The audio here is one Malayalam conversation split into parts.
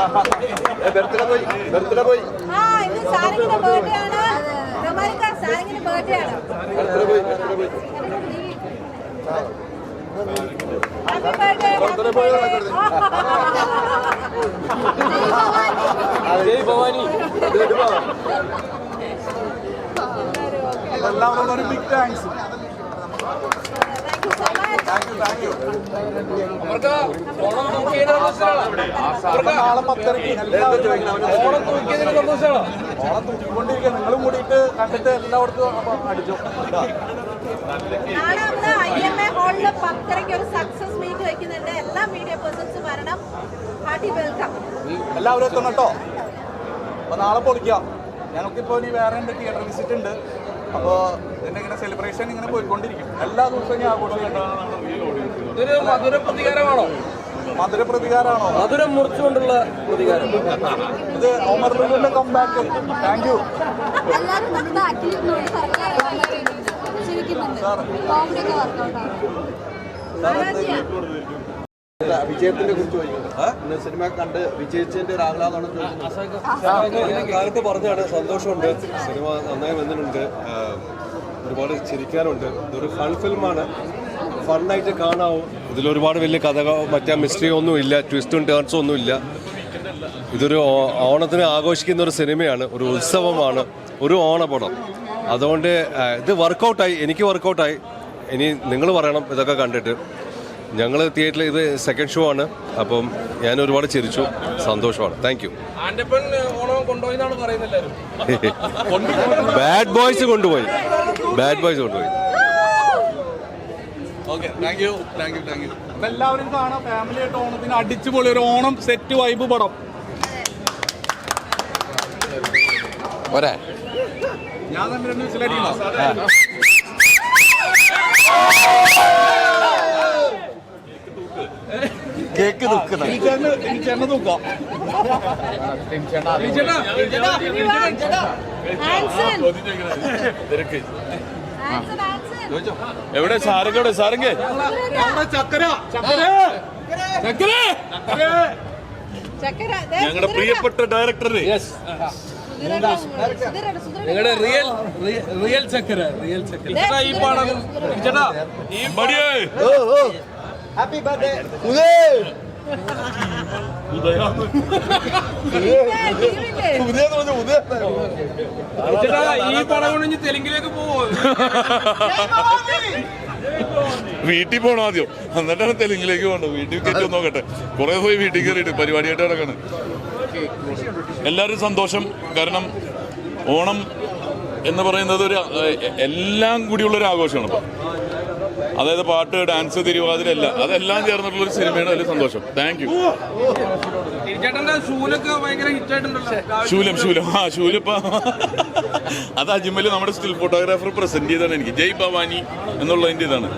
ബർത്ത്ഡേ പോയി ബർത്ത്ഡേ പോയി ബർത്ത്ഡേ സാരംഗിന്റെ ബർത്ത്ഡേ പോയി ബർത്ത്ഡേ പോയി ഹാപ്പി ഭവാനി ജയ് ഭവാനി എല്ലാവരും ഒരു ബിഗ് താങ്ക്സ് താങ്ക് യു നാളെ പത്തരയ്ക്ക് എല്ലാവരും ഓണം തൂക്കിയതിന് സന്തോഷമാണ് ഓണം തൂക്കിക്കൊണ്ടിരിക്കുക നിങ്ങളും കൂടിയിട്ട് കണ്ടിട്ട് എല്ലായിടത്തും അപ്പൊ അടിച്ചു നാളെ നമ്മൾ ഐ എം എ ഹാളിൽ പത്തരയ്ക്ക് ഒരു സക്സസ് മീറ്റ് വെക്കുന്നുണ്ട്. എല്ലാ മീഡിയ പേഴ്സൺസ് വരണം. ഹാർട്ടി വെൽക്കം എല്ലാവരും എത്തണം കേട്ടോ. അപ്പൊ നാളെ പൊളിക്കാം. ഞങ്ങൾക്കിപ്പോൾ ഇനി വേറെ ഉണ്ട് തിയേറ്റർ വിസിറ്റ് ഉണ്ട്. അപ്പോൾ ഇതിന്റെ ഇങ്ങനെ സെലിബ്രേഷൻ ഇങ്ങനെ പോയിക്കൊണ്ടിരിക്കും. എല്ലാ ദിവസവും ഞാൻ ആഘോഷിക്കുന്നുണ്ട് ഇതൊരു മധുര പ്രതികാരമാണോ മധുര പ്രതികാരമാണോ മധുരം മുറിച്ചുകൊണ്ടുള്ള പ്രതികാരം. ഇത് ഒമർ ലുലുവിന്റെ കംബാക്ക് താങ്ക് യു വിജയത്തിനെ കുറിച്ച് ചോദിക്കുന്നു. ഇന്ന് സിനിമ കണ്ട് വിജയിച്ചതിന്റെ ഒരു ആഹ്ലാദമാണ് ചോദിക്കുന്നത്. കാലത്ത് പറഞ്ഞാണ്. സന്തോഷമുണ്ട്. സിനിമ നന്നായി വന്നിട്ടുണ്ട്. ഒരുപാട് ചിരിക്കാനുണ്ട് ഇതൊരു ഫൺ ഫിലിമാണ് ഫണ്ണായിട്ട് കാണാവും. ഇതിൽ ഒരുപാട് വലിയ കഥകളോ മറ്റേ മിസ്റ്ററി ഒന്നും ഇല്ല ട്വിസ്റ്റും ടേൺസും ഒന്നും ഇല്ല. ഇതൊരു ഓണത്തിന് ആഘോഷിക്കുന്ന ഒരു സിനിമയാണ് ഒരു ഉത്സവമാണ് ഒരു ഓണപടം. അതുകൊണ്ട് ഇത് വർക്കൗട്ടായി എനിക്ക് വർക്കൗട്ടായി ഇനി നിങ്ങൾ പറയണം ഇതൊക്കെ കണ്ടിട്ട്. ഞങ്ങൾ തിയേറ്ററിൽ ഇത് സെക്കൻഡ് ഷോ ആണ് അപ്പം ഞാൻ ഒരുപാട് ചിരിച്ചു സന്തോഷമാണ്. താങ്ക് യു ബാഡ് ബോയ്സ് കൊണ്ടുപോയി ബാഡ് ബോയ്സ് കൊണ്ടുപോയി. Okay thank you thank you thank you എല്ലാവരും കാണാം. ഫാമിലി ആയിട്ട് ഓണത്തിന് അടിച്ചുപൊളി ഒരു ഓണം സെറ്റ് വൈബ് പടം. പോരെ. ഞാൻ തന്നെ രണ്ട് വിസിലടിക്കണോ കേക്ക് തൂക്കുന്ന. ടീച്ചറിന് തൂക്കാം. ആൻസൺ ആൻസൺ ആൻസൺ എവിടെ? സാരംഗ. ചക്കര. ഞങ്ങളുടെ. പ്രിയപ്പെട്ട ഡയറക്ടറെ. നിങ്ങളുടെ റിയൽ റിയൽ ചക്കര റിയൽ ചക്കര. ഈ പാടം. ചേട്ടാ ഈ ടീമില്ലേ? ചേട്ടാ ഈ പടം കൊണ്ട് ഇനി തെലുങ്കിലേക്ക് പോവോ? വീട്ടിൽ പോകണം ആദ്യം. എന്നിട്ടാണ് തെലുങ്കിലേക്ക് പോകണ്ടത്. വീട്ടിൽ കയറ്റി നോക്കട്ടെ. കുറെ പോയി വീട്ടിൽ കയറിയിട്ട് പരിപാടിയായിട്ട് കിടക്കാണ്. എല്ലാവരും സന്തോഷം കാരണം ഓണം എന്ന് പറയുന്നത് ഒരു എല്ലാം കൂടിയുള്ളൊരു ആഘോഷമാണ്. ഇപ്പം അതായത് പാട്ട് ഡാൻസ് തിരുവാതിരല്ല എല്ലാം അതെല്ലാം ചേർന്നിട്ടുള്ള ഒരു സിനിമയാണ് അതിൽ സന്തോഷം. താങ്ക് യു ശൂലം ശൂലം ആ ശൂലിപ്പ അത് അജ്മൽ നമ്മുടെ സ്റ്റിൽ ഫോട്ടോഗ്രാഫർ പ്രസന്റ് ചെയ്താണ് എനിക്ക്. ജയ് ഭവാനി എന്നുള്ളതിന്റെ ഇതാണ്.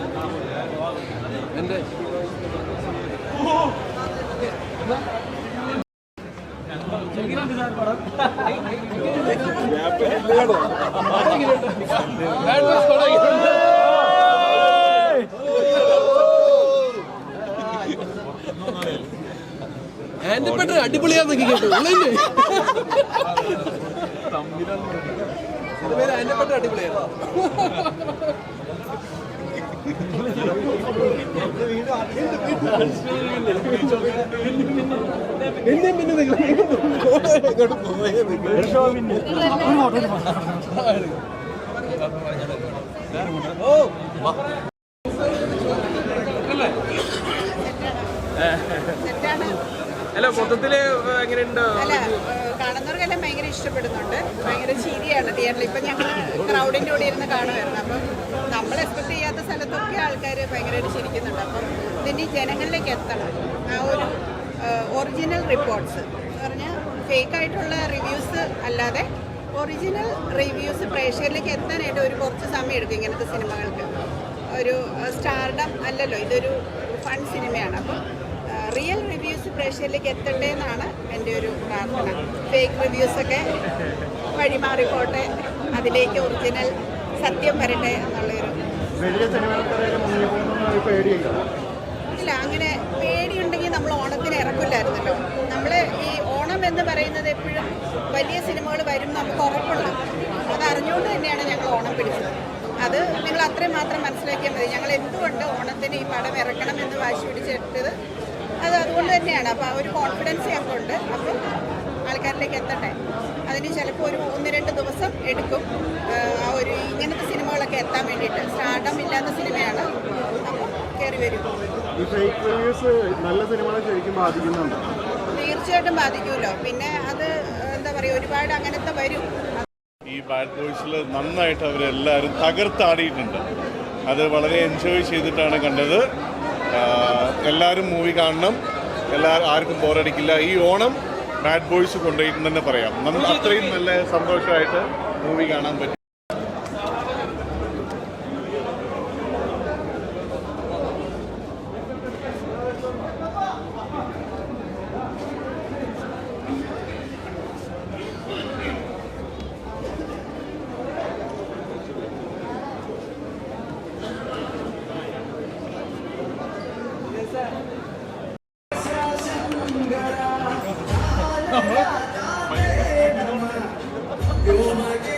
ആന്റപ്പൻ അടിപൊളിയാന്ന് കേട്ടു. പേര് അടിപൊളിയാണ് തെറ്റാണ് അല്ല മൊത്തത്തിൽ എങ്ങനെയുണ്ട്? അല്ല കാണുന്നവർക്കെല്ലാം ഭയങ്കര ഇഷ്ടപ്പെടുന്നുണ്ട്. ഭയങ്കര ചിരിയാണ് തിയേറ്ററിൽ. ഇപ്പൊ ഞങ്ങൾ ക്രൗഡിന്റെ കൂടെ ഇരുന്ന് കാണുമായിരുന്നു അപ്പം നമ്മൾ എക്സ്പെക്ട് ചെയ്യാത്ത സ്ഥലത്തൊക്കെ ആൾക്കാർ ഭയങ്കരമായിട്ട് ചിരിക്കുന്നുണ്ട്. അപ്പം ഇതിന് ജനങ്ങളിലേക്ക് എത്തണം. ആ ഒരു ഒറിജിനൽ റിപ്പോർട്ട്സ് എന്ന് പറഞ്ഞാൽ ഫേക്ക് ആയിട്ടുള്ള റിവ്യൂസ് അല്ലാതെ ഒറിജിനൽ റിവ്യൂസ് പ്രേക്ഷകരിലേക്ക് എത്താനായിട്ട് ഒരു കുറച്ച് സമയം എടുക്കും ഇങ്ങനത്തെ സിനിമകൾക്ക്. ഒരു സ്റ്റാർഡം അല്ലല്ലോ. ഇതൊരു ഫൺ സിനിമയാണ്. അപ്പം റിയൽ റിവ്യൂസ് പ്രേക്ഷകരിലേക്ക് എത്തട്ടെ എന്നാണ് എന്റെ ഒരു പ്രാർത്ഥന. ഫേക്ക് റിവ്യൂസൊക്കെ വഴിമാറിക്കോട്ടെ അതിലേക്ക് ഒറിജിനൽ സത്യം വരട്ടെ എന്നുള്ളൊരു ഇല്ല അങ്ങനെ പേടിയുണ്ടെങ്കിൽ നമ്മൾ ഓണത്തിന് ഇറക്കില്ലായിരുന്നല്ലോ. നമ്മൾ ഈ ഓണം എന്ന് പറയുന്നത് എപ്പോഴും വലിയ സിനിമകൾ വരും നമുക്ക് ഉറപ്പുള്ള അത് അറിഞ്ഞുകൊണ്ട് തന്നെയാണ് ഞങ്ങൾ ഓണം പിടിച്ചത്. അത് നിങ്ങൾ അത്രയും മാത്രം മനസ്സിലാക്കിയാൽ മതി. ഞങ്ങൾ എന്തുകൊണ്ട് ഓണത്തിന് ഈ പടം ഇറക്കണം എന്ന് വാശി പിടിച്ചിട്ടത് അത് അതുകൊണ്ട് തന്നെയാണ്. അപ്പോൾ ആ ഒരു കോൺഫിഡൻസ് ഞങ്ങൾക്കുണ്ട് അപ്പം ആൾക്കാരിലേക്ക് എത്തട്ടെ. അതിന് ചിലപ്പോൾ ഒരു ഒന്ന് രണ്ട് ദിവസം എടുക്കും. ആ, ഒരു ഇങ്ങനത്തെ സിനിമകളൊക്കെ എത്താൻ വേണ്ടിയിട്ട്. സ്റ്റാർട്ടം ഇല്ലാത്ത സിനിമയാണ്. അപ്പം കയറി വരും. നല്ല സിനിമകളെ ശരിക്കും ബാധിക്കുന്നുണ്ടോ? തീർച്ചയായിട്ടും ബാധിക്കുമല്ലോ പിന്നെ അത് എന്താ പറയുക ഒരുപാട് അങ്ങനത്തെ വരും. ഈ ബാഡ് ബോയ്സിൽ നന്നായിട്ട് അവരെല്ലാവരും തകർത്താടിയിട്ടുണ്ട്. അത് വളരെ എൻജോയ് ചെയ്തിട്ടാണ് കണ്ടത്. എല്ലാവരും മൂവി കാണണം. എല്ലാവരും ആർക്കും ബോറടിക്കില്ല ഈ ഓണം ബാഡ് ബോയ്സ് കൊണ്ടുപോയിട്ട് തന്നെ പറയാം. നമ്മൾ അത്രയും നല്ല സന്തോഷമായിട്ട് മൂവി കാണാൻ പറ്റും. രണ്ടുപേരും കൂടെ